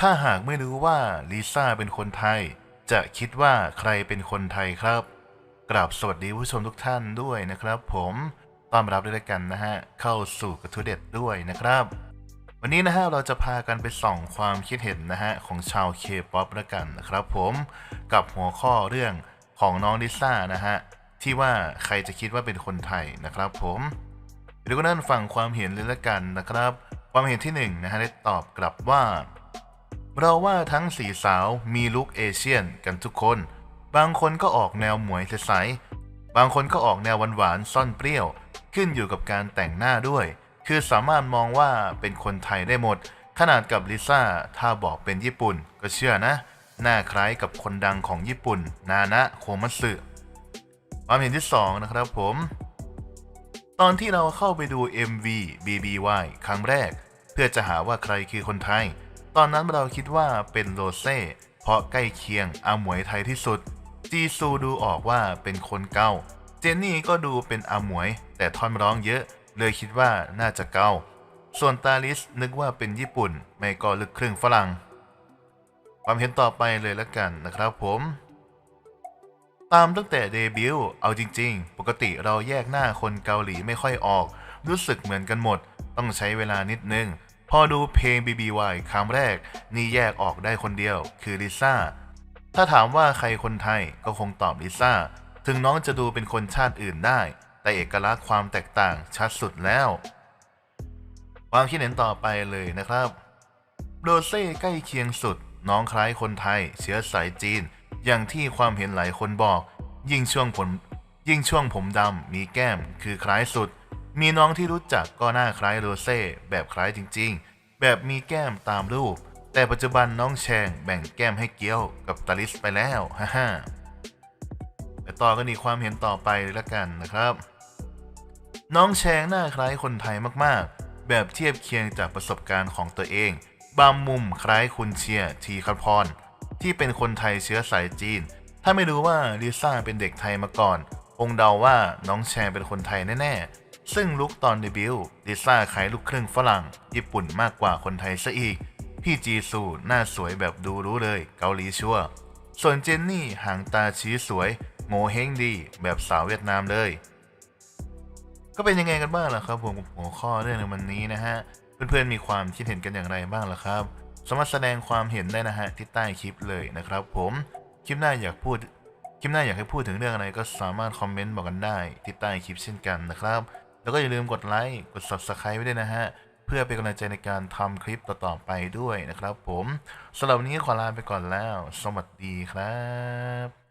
ถ้าหากไม่รู้ว่าลิซ่าเป็นคนไทย จะคิดว่าใครเป็นคนไทยครับ กราบสวัสดีผู้ชมทุกท่านด้วยนะครับ ผมต้อนรับด้วยกันนะฮะ เข้าสู่กระทู้เด็ดด้วยนะครับ วันนี้นะฮะเราจะพากันไปส่องความคิดเห็นนะฮะ ของชาวเคป๊อปล้วกันนะครับผมกับหัวข้อเรื่องของน้องลิซ่านะฮะ ที่ว่าใครจะคิดว่าเป็นคนไทยนะครับ ผมเดี๋ยวก็นั่นฟังความเห็นเลยละกันนะครับ ความเห็นที่หนึ่งนะฮะได้ตอบกลับว่า เราว่าทั้งสี่สาวมีลุคเอเชียนกันทุกคน บางคนก็ออกแนวหมวยใสๆบางคนก็ออกแนวหวานๆซ่อนเปรี้ยว ขึ้นอยู่กับการแต่งหน้าด้วย คือสามารถมองว่าเป็นคนไทยได้หมด ขนาดกับลิซ่าถ้าบอกเป็นญี่ปุ่น ก็เชื่อนะ หน้าคล้ายกับคนดังของญี่ปุ่น นานะโคมัตสึความเห็นที่สองนะครับผม ตอนที่เราเข้าไปดู MV BBY ครั้งแรก เพื่อจะหาว่าใครคือคนไทย ตอนนั้นเราคิดว่าเป็นโรเซ่เพราะใกล้เคียงอาหมวยไทยที่สุด จีซูดูออกว่าเป็นคนเกาเจนนี่ก็ดูเป็นอาหมวย แต่ท่อนร้องเยอะ เลยคิดว่าน่าจะเกาส่วนตาลิสนึกว่าเป็นญี่ปุ่น ไม่ก็ลึกครึ่งฝรั่ง ความเห็นต่อไปเลยละกันนะครับผม ตามตั้งแต่เดบิวต์เอาจริง ๆ ปกติเราแยกหน้าคนเกาหลีไม่ค่อยออก รู้สึกเหมือนกันหมด ต้องใช้เวลานิดนึง พอดูเพลง BBY ครั้งแรก นี่แยกออกได้คนเดียวคือลิซ่า ถ้าถามว่าใครคนไทยก็คงตอบลิซ่า ถึงน้องจะดูเป็นคนชาติอื่นได้ แต่เอกลักษณ์ความแตกต่างชัดสุดแล้ว ความคิดเห็นต่อไปเลยนะครับโรเซ่ใกล้เคียงสุด น้องคล้ายคนไทย เชื้อสายจีน อย่างที่ความเห็นหลายคนบอก ยิ่งช่วงผมยิ่งช่วงผมดำมีแก้มคือคล้ายสุด มีน้องที่รู้จักก็หน้าคล้ายโรเซ่แบบคล้ายจริงๆ แบบมีแก้มตามรูป แต่ปัจจุบันน้องแชงแบ่งแก้มให้เกี้ยวกับตาลิสไปแล้วฮ่าไปต่อกันอีกความเห็นต่อไปละกันนะครับ น้องแชงหน้าคล้ายคนไทยมากๆ แบบเทียบเคียงจากประสบการณ์ของตัวเอง บางมุมคล้ายคุณเชียร์ทีคพรที่เป็นคนไทยเชื้อสายจีน ถ้าไม่รู้ว่าลิซ่าเป็นเด็กไทยมาก่อนคงเดาว่าน้องแชงเป็นคนไทยแน่ๆ ซึ่งลุกตอนเดบิวต์ลิซ่าขายลูกครึ่งฝรั่ง ญี่ปุ่นมากกว่าคนไทยซะอีก พี่จีซูหน้าสวยแบบดูรู้เลยเกาหลีชัวส่วนเจนนี่หางตาชี้สวยโงเฮงดี แบบสาวเวียดนามเลย ก็เป็นยังไงกันบ้างล่ะครับผมกับหัวข้อเรื่องในวันนี้นะฮะ เพื่อนๆมีความคิดเห็นกันอย่างไรบ้างล่ะครับ สามารถแสดงความเห็นได้นะฮะที่ใต้คลิปเลยนะครับ ผมคลิปหน้าอยากพูดคลิปหน้าอยากให้พูดถึงเรื่องอะไรก็สามารถคอมเมนต์บอกกันได้ที่ใต้คลิปเช่นกันนะครับ แล้วก็อย่าลืมกดไลค์กด subscribe ไว้ด้วยนะฮะ เพื่อเป็นกำลังใจในการทำคลิปต่อๆไปด้วยนะครับผมสำหรับวันนี้ขอลาไปก่อนแล้ว สวัสดีครับ